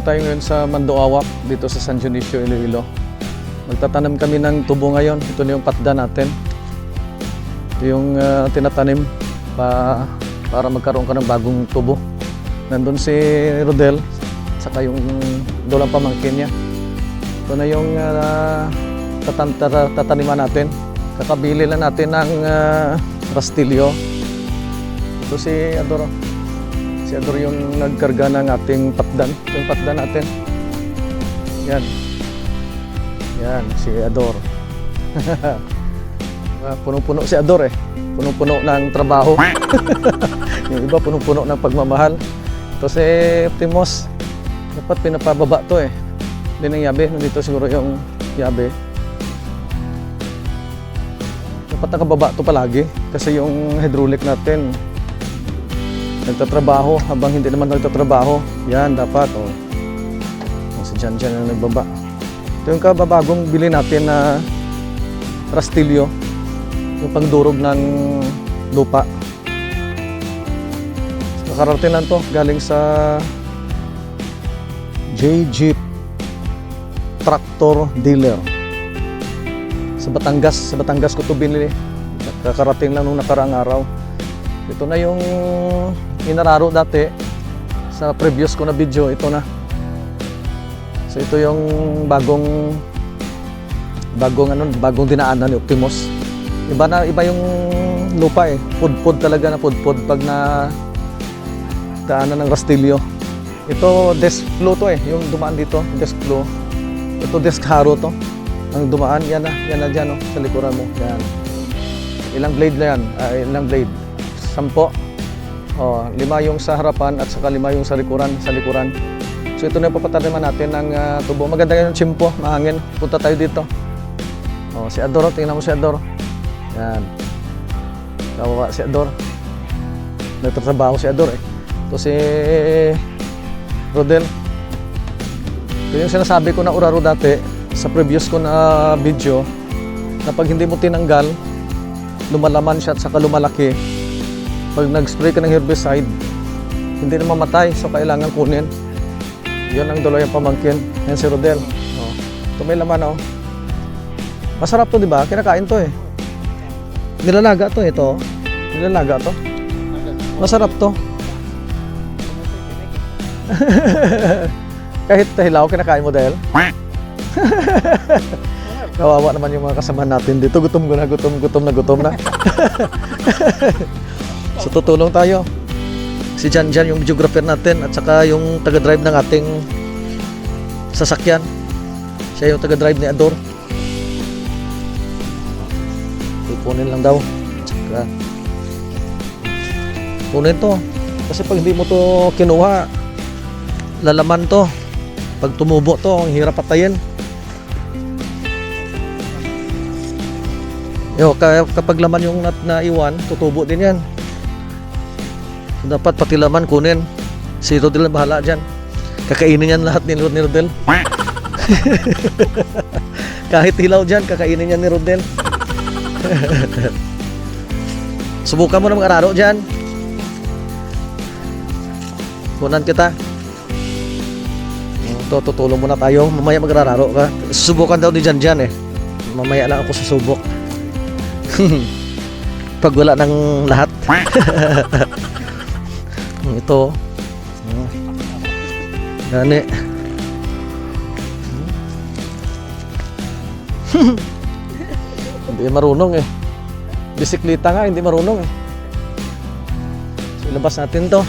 Dito tayo ngayon sa Mandoawak, dito sa San Dionisio, Iloilo. Magtatanim kami ng tubo ngayon. Ito na yung patda natin. Ito yung ah, tinatanim pa, para magkaroon ka ng bagong tubo. Nandun si Rodel, saka yung dolang pamangkin niya. Ito na yung ah, tatan- tata- tataniman natin. Kakabili lang natin ng ah, rastilyo. Ito si Adoro. Si Ador yung nagkarga ng ating patdan. Yung patdan natin. Yan. Yan, si Ador. Ah, Punong-puno si Ador eh. Punong-puno ng trabaho. yung iba punong-puno ng pagmamahal. Ito si Optimos. Dapat pinapababa to eh. Hindi ng yabe. Nandito siguro yung yabe. Dapat nakababa to palagi. Kasi yung hydraulic natin, nagtatrabaho habang hindi naman nagtatrabaho. Yan, dapat. Oh. Oh, si Jan Jan na nagbaba. Ito yung kababagong bili natin na rastilyo. Yung pangdurog ng lupa. Nakarating lang to galing sa J-Jeep Tractor Dealer. Sa Batangas, sa Batangas ko to binili. Kakarating lang nung nakaraang araw. Ito na yung inararo dati sa previous ko na video, ito na. So ito yung bagong bagong ano, bagong dinaanan ni Optimus. Iba na iba yung lupa eh. Pudpud talaga na pudpud pag na daanan ng Rastillo. Ito desk flow to eh, yung dumaan dito, desk flow. Ito desk haro to. Ang dumaan, yan na, yan na dyan oh, sa likuran mo. Yan. Ilang blade na yan? Ah, ilang blade? Sampo. Oh, lima yung sa harapan at saka lima yung sa likuran, sa likuran. So ito na yung papataniman natin ng ah, tubo. Maganda yung chimpo, mahangin. Punta tayo dito. Oh, si Ador, oh, tingnan mo si Ador. Yan. Kawawa si Ador. Nagtatrabaho si Ador eh. Ito si Rodel. Ito yung sinasabi ko na uraro dati sa previous ko na video na pag hindi mo tinanggal, lumalaman siya at saka lumalaki. Pag nag-spray ka ng herbicide, hindi na mamatay. So kailangan kunin. Yun ang dalawa yung pamangkin. Yan si Rodel. Oh. Ito may laman oh. Masarap to di ba? Kinakain to eh. Nilalaga to ito. Nilalaga to. Masarap to. Kahit hilaw, kinakain mo dahil. Kawawa naman yung mga kasama natin dito. Gutom na, gutom, gutom na, gutom na. so tutulong tayo. Si Jan Jan yung videographer natin at saka yung taga-drive ng ating sasakyan. Siya yung taga-drive ni Ador. Ipunin lang daw. Tsaka, kunin to. Kasi pag hindi mo to kinuha, lalaman to. Pag tumubo to, ang hirap patayin. Yo, kapag laman yung nat naiwan, tutubo din yan. Dapat pati laman kunin. Si Rodel ang bahala dyan. Kakainin yan lahat ni, Rod- ni Rodel. Kahit hilaw dyan, kakainin yan ni Rodel. Subukan mo na mag-araro dyan. Kunan kita. Ito, tutulong muna tayo. Mamaya magrararo ka. Susubukan daw ni Jan Jan eh. Mamaya lang ako susubok. Pag wala ng lahat. Ito. Gani. hindi marunong eh. Bisikleta nga, hindi marunong eh. So, ilabas natin to.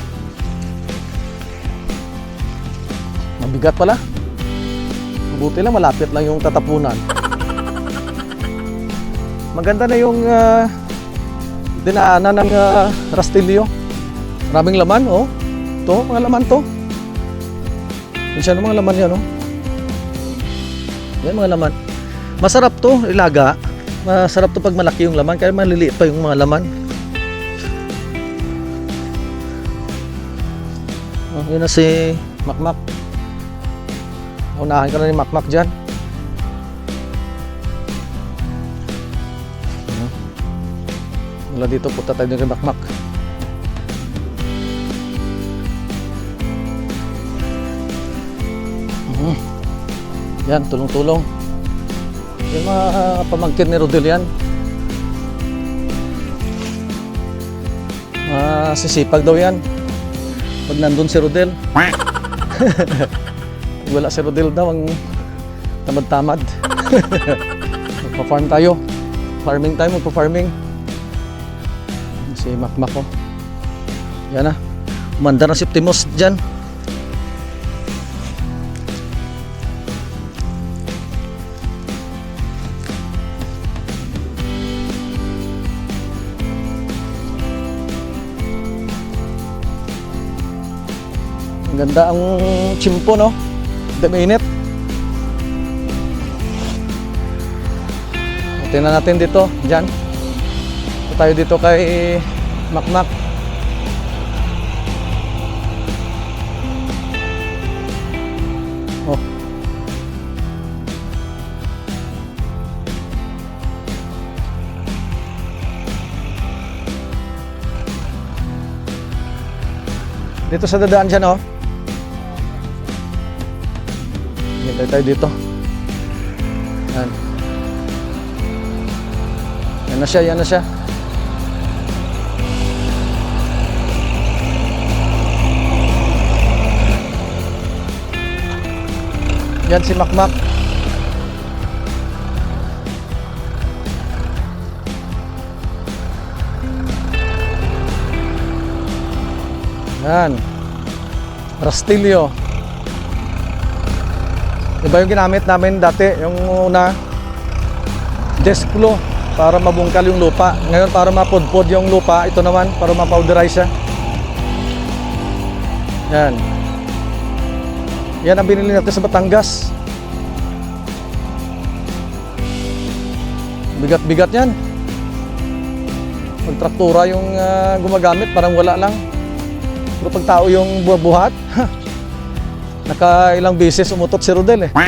Mabigat pala. Mabuti lang, malapit lang yung tatapunan. Maganda na yung ah, dinaanan ng ah, Rastillo. Maraming laman, oh. Ito, mga laman to. Minsan mga laman yan, oh. Yan, mga laman. Masarap to, ilaga. Masarap to pag malaki yung laman, kaya maliliit pa yung mga laman. Oh, yun na si Makmak. Unahan ka na ni Makmak dyan. Mula dito, punta tayo ni Makmak. Yan, tulong-tulong. Yung mga ah, pamangkin ni Rodel yan. Masisipag daw yan. Pag nandun si Rodel. Wala si Rodel daw ang tamad-tamad. Magpa-farm tayo. Farming tayo, magpa-farming. Si Makmak ko. Yan na. Umanda na si Optimus dyan. Ganda ang chimpo, no? Hindi mainit. Tingnan natin dito, dyan. Ito tayo dito kay Makmak. Oh. Dito sa dadaan dyan, oh. Hintay tayo dito. Yan. Yan na siya, yan na siya. Yan si Makmak. Yan. Rastilio. Iba yung ginamit namin dati, yung una, desklo para mabungkal yung lupa. Ngayon para mapudpod yung lupa, ito naman para mapowderize siya. Yan. Yan ang binili natin sa Batangas. Bigat-bigat yan. Pag yung ah, gumagamit, parang wala lang. Pero pag tao yung buhat, naka ilang beses umutot si Rodel eh.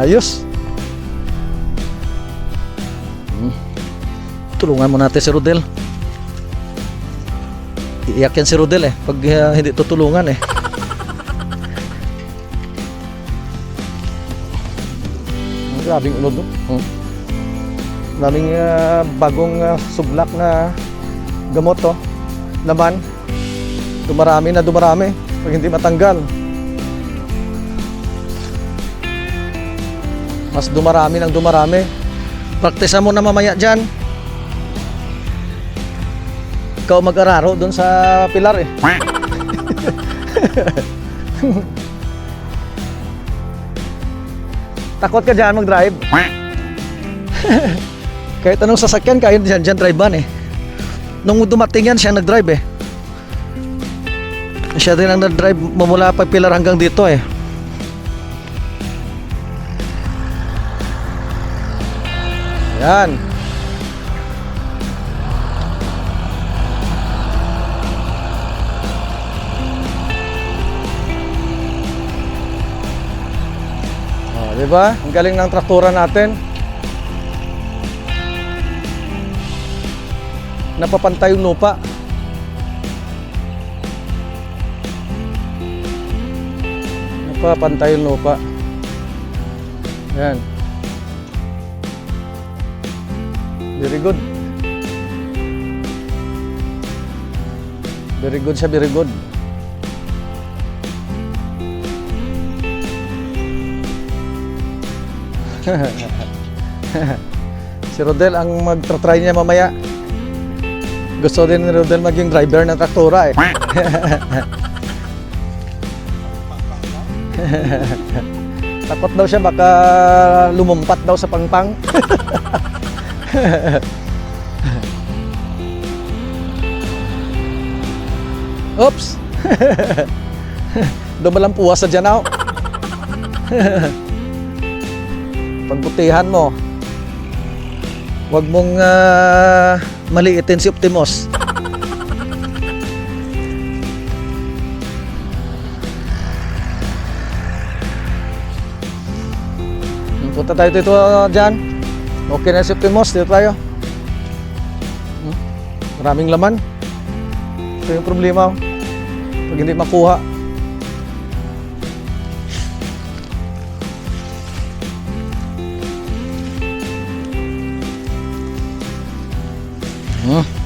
Ayos. Hmm. Tulungan mo natin si Rodel. Iiyak yan si Rodel eh. Pag ah, hindi tutulungan eh. Ang Grabing ulod no? Hmm. Daming ah, bagong ah, sublak na gamot to. Laman. Dumarami na dumarami. Pag hindi matanggal. Mas dumarami ng dumarami. Praktisan mo na mamaya dyan. Ikaw mag-araro doon sa pilar eh. Takot ka dyan mag-drive? Kahit anong sasakyan, kaya dyan, dyan drive-ban eh. Nung dumating yan, siya nag-drive eh. Siya din ang nag-drive mumula pa pilar hanggang dito eh. Yan. Oh, di ba? Ang galing ng traktura natin. Napapantay yung lupa. Napapantay yung lupa. Yan. Very good. Very good siya, very good. si Rodel ang magtra-try niya mamaya. Gusto din ni Rodel maging driver ng traktora eh. Takot daw siya baka lumumpat daw sa pangpang. Oops! Dumalang puwas sa dyan ako. Pagbutihan mo. Huwag mong ah, maliitin si Optimus. Punta tayo dito ah, dyan. Okay na si Optimus. Dito tayo. Hmm? Maraming laman. Ito yung problema. Oh. Pag hindi makuha. Hmm.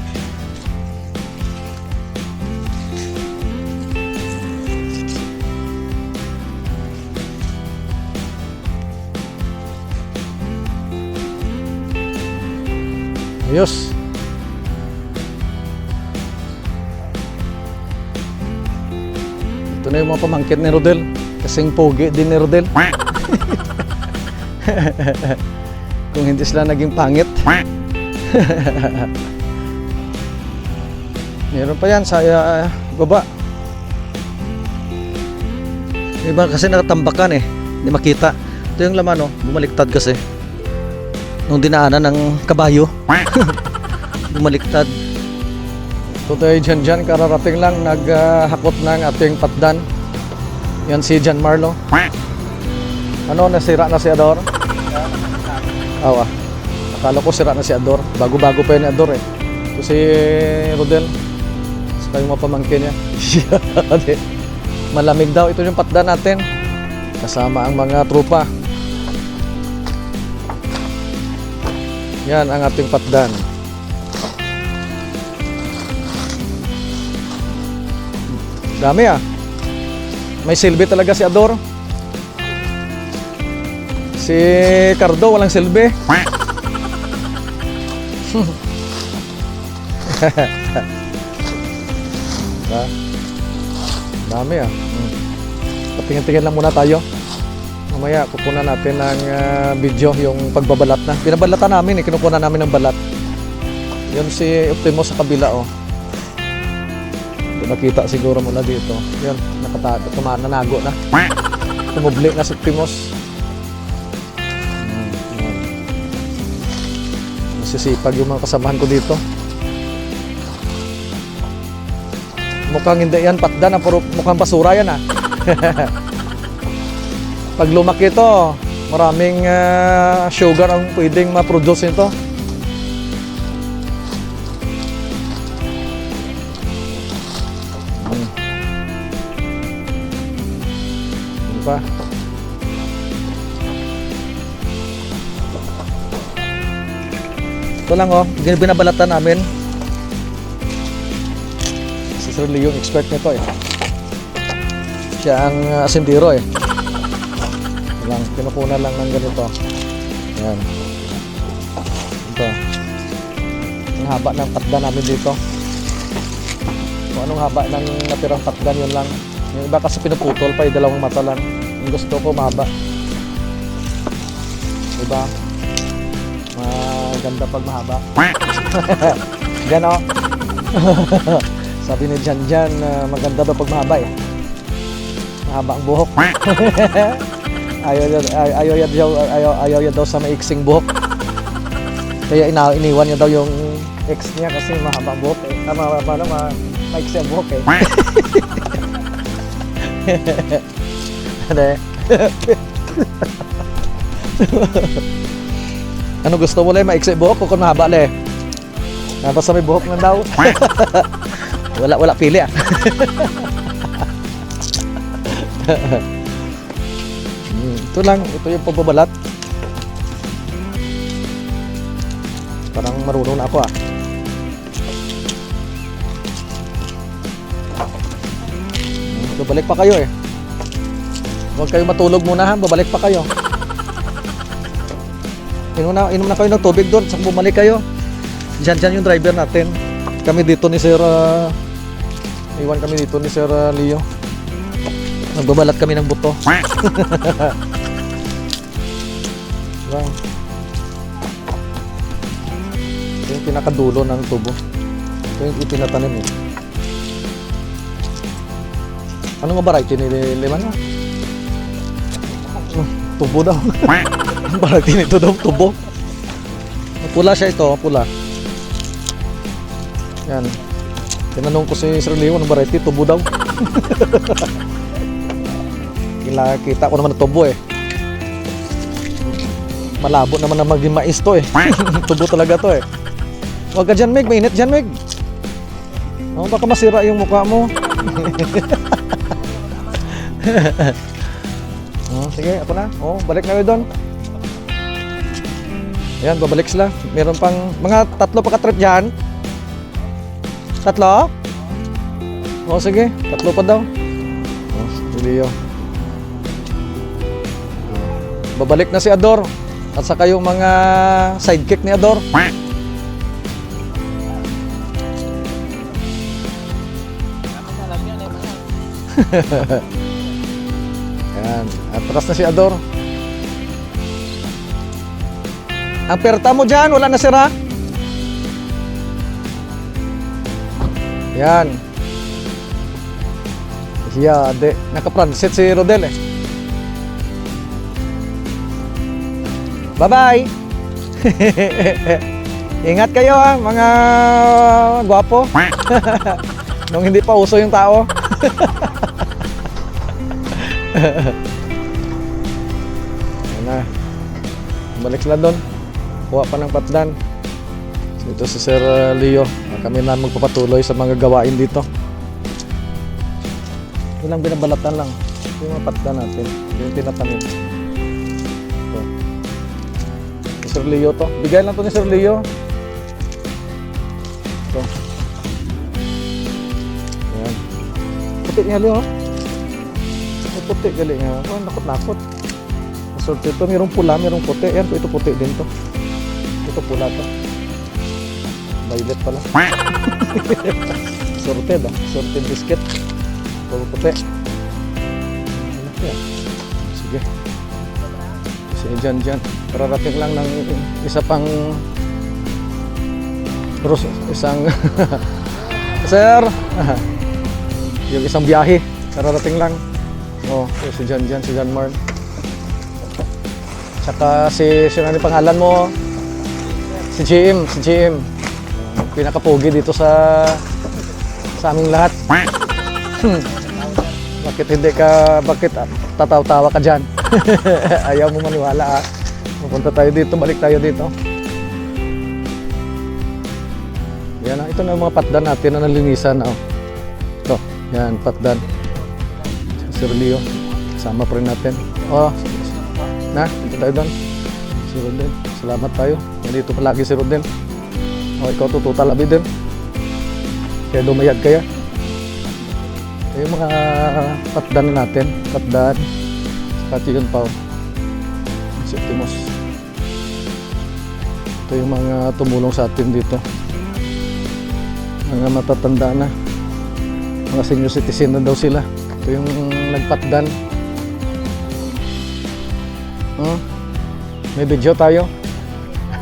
Pamangkit ni Rodel. Kasing pogi din ni Rodel. Kung hindi sila naging pangit. Meron pa yan sa uh, baba. Iba kasi nakatambakan eh. Hindi makita. Ito yung laman oh. Bumaliktad kasi. Nung dinaanan ng kabayo. Bumaliktad. Ito tayo dyan dyan. Kararating lang naghakot ng ating patdan. Yan si Jan Marlo. Ano, nasira na si Ador? Awa. Akala ko sira na si Ador. Bago-bago pa yun ni Ador eh. Ito si Rodel. Saka yung mga pamangkin niya. Malamig daw. Ito yung patdan natin. Kasama ang mga trupa. Yan ang ating patdan. Dami ah. May silbi talaga si Ador. Si Cardo walang silbi. Ha? Dami ah. Hmm. Patingin-tingin lang muna tayo. Mamaya kukunan natin ng ah, video yung pagbabalat na. Binabalatan namin eh, kinukunan namin ng balat. Yun si Optimo sa kabila oh. Hindi makita siguro muna dito. Yun, nakata tuma nanago na. Tumubli na. Hmm, yun. Masisipag yung mga kasamahan ko dito. Mukhang hindi yan patda na puro mukhang basura yan ah. Pag lumaki ito, maraming ah, sugar ang pwedeng ma-produce nito. Pa? Ito lang oh, bin- binabalatan namin. Si Sir Leo yung expert nito eh. Siya ang uh, eh. Lang, kinukunan lang ng ganito. Yan. Ito. Ang haba ng patda namin dito. Kung anong haba ng natirang patdan yun lang. Yung iba kasi pinuputol pa, yung dalawang mata lang. Gusto ko mahaba. Diba? Maganda pag mahaba. Yan o. Sabi ni Jan Jan, uh, maganda daw pag mahaba eh. Mahaba ang buhok. ayaw, ayaw, daw, ayaw, ayaw niya daw sa maiksing buhok. Kaya ina, iniwan niya daw yung ex niya kasi mahaba ang buhok eh. Tama, ma, ma, ma, maiksi ang buhok eh. ano eh? ano gusto mo lang maiksi buhok o kung mahaba le? Ah, basta may buhok na daw. wala wala pili ah. Hmm, ito lang, ito yung pagbabalat. Parang marunong na ako ah. Hmm, Babalik pa kayo eh. Huwag kayo matulog muna ha, babalik pa kayo. Inom na, inom na kayo ng tubig doon, saka bumalik kayo. Diyan, diyan yung driver natin. Kami dito ni Sir, ah, iwan kami dito ni Sir ah, Leo. Nagbabalat kami ng buto. Lang. Ito yung pinakadulo ng tubo. Ito yung itinatanim eh. Ano nga variety ni Liman mo? Tubo daw. Ang variety nito daw, tubo. Pula siya ito, pula. Yan. Tinanong ko si Sir Leo, anong variety? Tubo daw. Kila, kita ko naman na tubo eh. Malabo naman na maging mais to eh. tubo talaga to eh. Huwag ka dyan, Meg. Mainit dyan, Meg. Oh, baka masira yung mukha mo. Oh, sige, ako na. Oh, balik na kayo doon. Ayan, babalik sila. Meron pang mga tatlo pa ka-trip dyan. Tatlo? O sige, tatlo pa daw. O, si Leo. Babalik na si Ador. At saka yung mga sidekick ni Ador. Ayan. Atras na si Ador. Ang perta mo dyan, wala na sira. Yan. Yeah, de. Naka-front-set si Rodel eh. Bye-bye! Ingat kayo ha, mga gwapo. Nung hindi pa uso yung tao. Ayan na. Balik sila doon. Kuha pa ng patdan. So, ito si Sir uh, Leo. Kami na magpapatuloy sa mga gawain dito. Ilang binabalatan lang. Yung mga patdan natin. Yung tinatanim. Ito. Si Sir Leo to. Bigay lang to ni Sir Leo. Ito. Ayan. Puti niya Leo. Puti gali nga. Oh, nakot-nakot. Sorte ito. Mayroong pula, mayroong puti. Yan, ito puti din to. Ito pula to. Violet pala. Sorted ah. Sorted biscuit. Puro puti. Sige. Sige dyan dyan. Kararating lang ng isa pang Ros, isang Sir yung isang biyahe kararating lang oh si Jan Jan si Jan Marn. Tsaka si sino ano pangalan mo? Si GM si Yung pinakapogi dito sa sa aming lahat. Hmm. bakit hindi ka bakit tataw-tawa ka dyan? Ayaw mo maniwala ah. Pupunta tayo dito balik tayo dito. Yan ah, ito na yung mga patdan natin na nalinisan oh. ito yan patdan Sir Leo sama pa rin natin. Oh na dito tayo doon. Si Rodel salamat tayo. Nandito palagi si Rodel. Oh ikaw tututal abi din. Kaya lumayag kaya. Ito yung mga patdan na natin patdan pati yun pa. Septimus. Ito yung mga tumulong sa atin dito. Mga matatanda na. Mga senior citizen na daw sila ito yung nagpatdan. Hmm? may video tayo?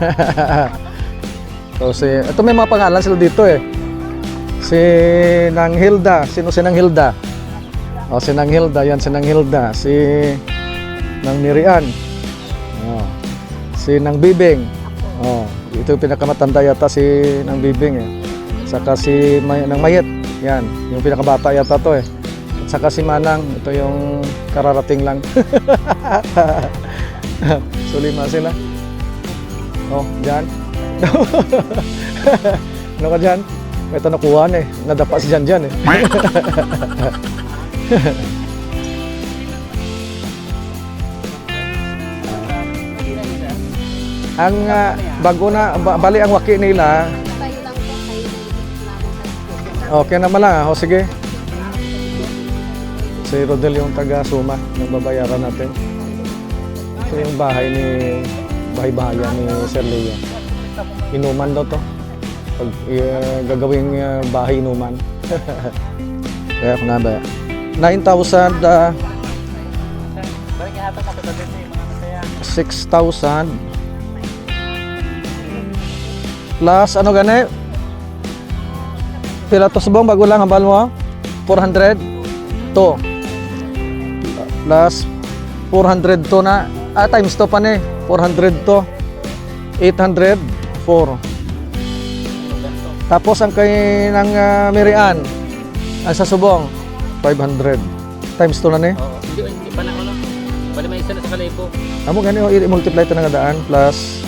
So, si, ito may mga pangalan sila dito eh. Si Nang Hilda. Sino si Nang Hilda? O si Nang Hilda. Yan si Nang Hilda. Si Nang Mirian. Oh. si Nang Bibing. Oh. ito yung pinakamatanda yata si Nang Bibing eh. Saka si May Nang Mayet. Yan yung pinakabata yata to eh at saka si Manang ito yung kararating lang. So lima sila. Oh dyan. Ano ka dyan? Ito nakuha na eh. Nadapa si Jan dyan eh. Ang ah, bago na ba- bali ang waki nila. Okay naman lang, ah. o sige. Si Rodel yung taga Suma, nagbabayaran natin. Ito yung bahay ni bahay-bahayan ni Sir Leo. Inuman daw to. Pag uh, gagawing uh, bahay inuman. Kaya kung naba. 9,000 uh, 6,000 plus ano gani Pila to subong bago lang ang mo? 400 to. Plus 400 to na. Ah, times to pa ni 400 to 800 4 tapos ang kay ng uh, Mirian ang sa subong 500 times to na ni Oo, hindi, hindi pa na ano. Bali may isa na sa kalipo. amo gani o i-multiply to na nga daan plus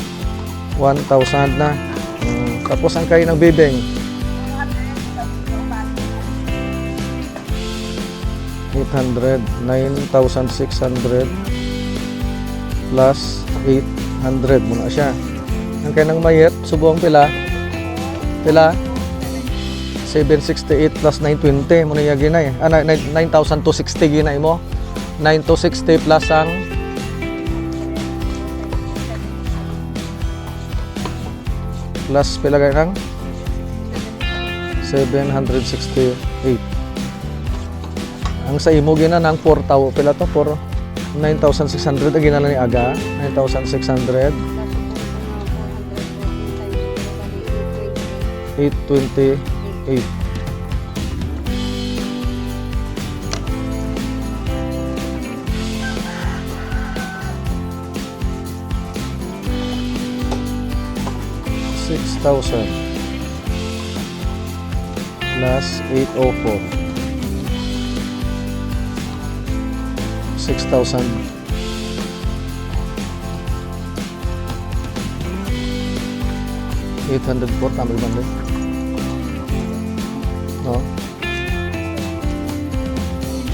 1,000 na. Tapos ang kay ng bibing 800, 9,600 plus 800 muna siya. Ang kaya ng mayet, subuang pila. Pila? 768 plus 920 mo na yung ginay. Ah, na- nine- 9,260 ginay mo. 9,260 plus ang plus pilagay ng 768. Ang sa imo gina ng 4 tao pila to? 4 9,600 ang ginala ni aga. 9,600 828 6,000 plus 804 6,000 804 tama ba ba? No?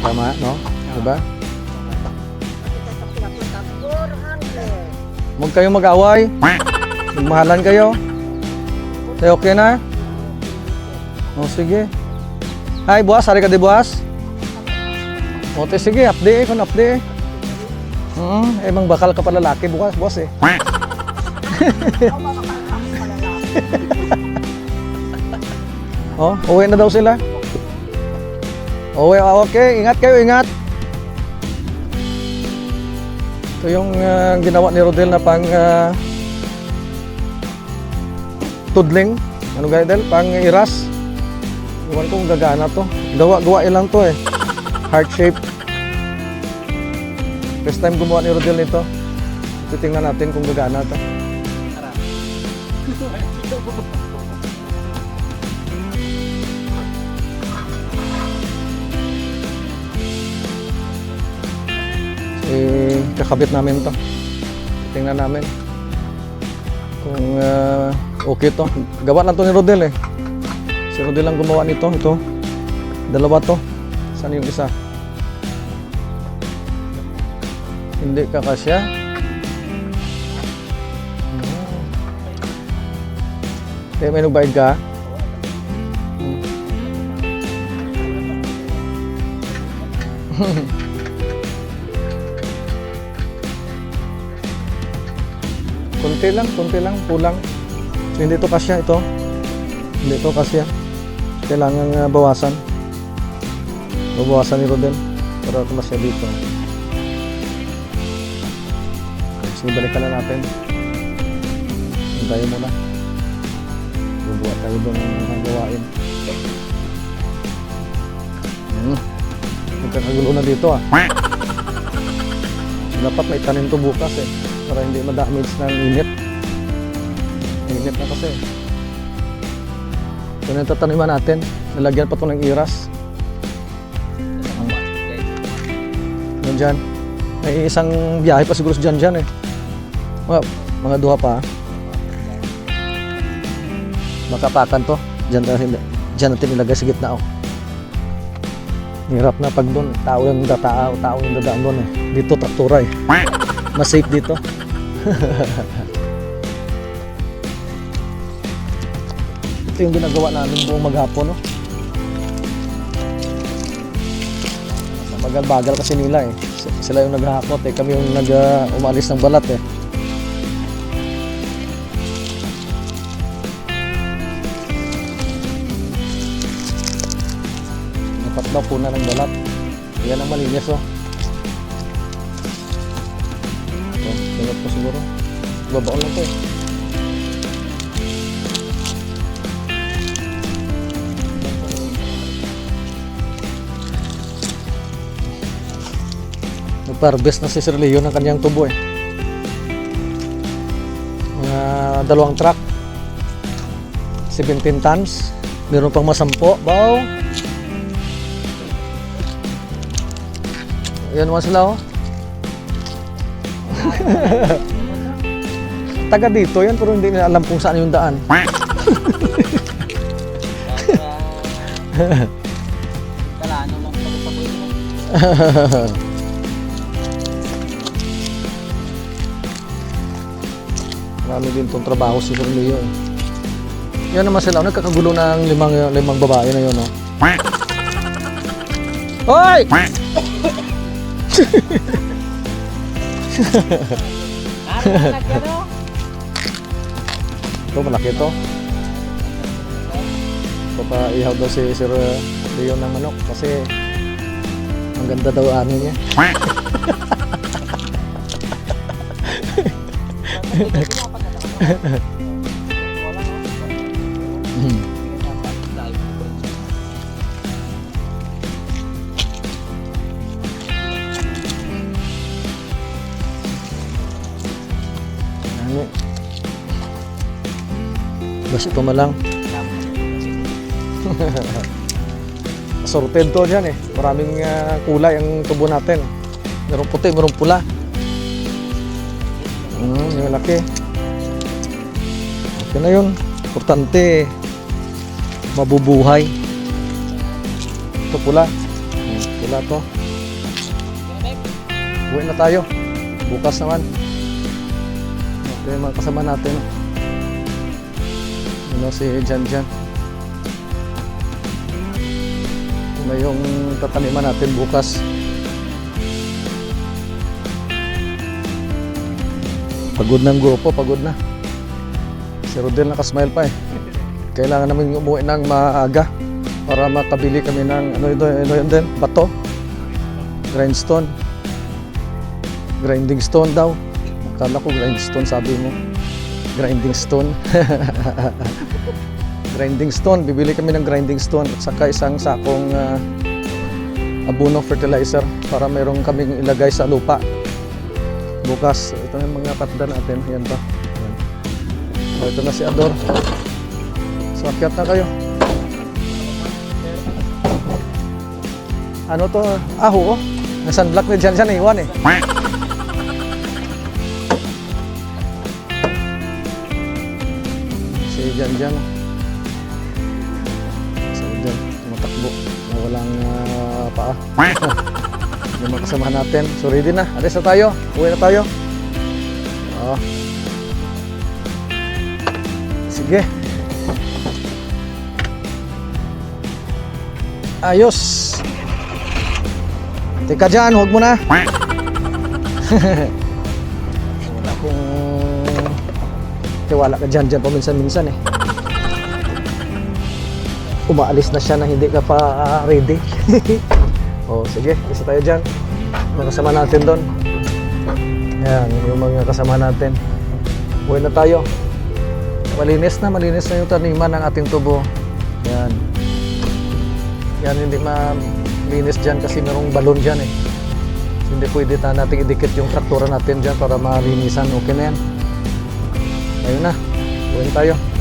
Tama, no? Diba? Huwag kayong mag-away. Magmahalan kayo. Tay, okay na? O, sige. Hi, buwas. Hari ka di buwas? O, te, sige. Update eh. Kung update eh. Mm, eh, mang bakal ka pa lalaki bukas, boss eh. oh, uwi na daw sila. Uwi, ah, okay. Ingat kayo, ingat. Ito yung ah, ginawa ni Rodel na pang ah, tudling. Ano gaya? Pang iras. Iwan ko kung gagana to. Gawa-gawa ilang to eh. Heart shape. First time gumawa ni Rodel nito. Titingnan natin kung gagana to. Eh, kakabit namin to. Tingnan namin. Kung ah, okay to. Gawa lang to ni Rodel eh. Si Rodel lang gumawa nito. Ito. Dalawa to. Saan yung isa? Hindi ka kasya. Eh, may nagbayad ka? Kunti lang, kunti lang, kulang. Hindi to kasya ito. Hindi to kasya. Kailangan uh, bawasan. Babawasan ni Rodel para kumasya dito. Sige, balikan na natin. Hintayin muna. Bubuhat tayo doon ng gawain. Hmm. Magkakagulo na dito ah. Dapat may tanim to bukas eh. Para hindi ma-damage ng init. Init na kasi. Ito na yung tataniman natin. Nalagyan pa to ng iras. Yan dyan. May isang biyahe pa siguro sa dyan dyan eh. Mga, mga duha pa. Makapakan to. Dyan, tayo- dyan natin ilagay sa gitna oh. Hirap na pag doon. Tao yung tatao, tao yung dadaan doon eh. Dito traktura eh. Mas safe dito. Ito yung ginagawa namin buong maghapon no. Bagal-bagal kasi nila eh. Sila yung naghahakot eh. Kami yung nag ah, umalis ng balat eh. Daw puna ng balat. Yan ang malinis oh. Tulad ko siguro. Babaon lang to eh. Nagpa-harvest na si Sir Leo ng kanyang tubo eh. Mga dalawang truck. 17 tons. Meron pang masampo. Bao. Yan naman sila oh. Taga dito yan pero hindi nila alam kung saan yung daan. Kalano lang pag sa mo. Marami din tong trabaho si Sir Leo eh. Yan naman sila, nagkakagulo ng limang, limang babae na yun, no? Hoy! Ito, malaki ito. Papaihaw daw si Sir Leon ng manok kasi ang ganda daw ani niya. Hmm. Basta ito malang. Sorted to dyan eh. Maraming ah, kulay ang tubo natin. Merong puti, merong pula. Hmm, yung laki. Okay na yun. Importante, mabubuhay. Ito pula. Pula to. Uwi na tayo. Bukas naman. Yung mga kasama natin. Ano si Jan Jan. Na yung tataniman natin bukas. Pagod ng grupo, pagod na. Si Rodel nakasmile pa eh. Kailangan namin umuwi ng maaga para makabili kami ng ano ito, ano yun din, bato. Grindstone. Grinding stone daw. Akala ko grindstone sabi mo. Grinding stone. grinding stone. Bibili kami ng grinding stone at saka isang sakong ah, abono fertilizer para merong kaming ilagay sa lupa. Bukas, ito yung mga patda natin. Yan to. Yan. Ito na si Ador. So, akyat na kayo. Ano to? Ah, oo. Nasunblock na dyan siya na iwan eh. Jan Jan. Si Jan, tumatakbo. Na walang ah, paa. Yung mga kasamahan natin. So ready na. Alis na tayo. Uwi na tayo. Oo. Sige. Ayos. Teka dyan, huwag mo na. Wala akong tiwala ka dyan, dyan paminsan-minsan eh. Umaalis na siya na hindi ka pa ah, ready. oh, sige, isa tayo dyan. Mga kasama natin doon. Yan, yung mga kasama natin. Uwi na tayo. Malinis na, malinis na yung taniman ng ating tubo. Yan. Yan, hindi malinis dyan kasi merong balon dyan eh. Hindi pwede ta natin idikit yung traktura natin dyan para malinisan. Okay na yan. Ayun na. Uwi na tayo.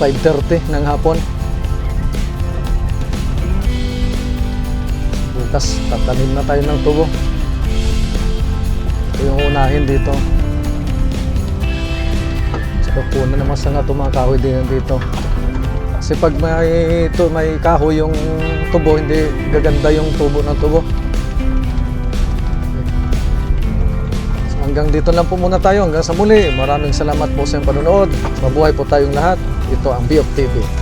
5.30 ng hapon. Bukas, tatanim na tayo ng tubo. Ito yung unahin dito. Saka puno naman sa nga mga kahoy din dito. Kasi pag may, ito, may kahoy yung tubo, hindi gaganda yung tubo ng tubo. Hanggang dito lang po muna tayo. Hanggang sa muli. Maraming salamat po sa iyong panonood. Mabuhay po tayong lahat. Ito ang BOF TV.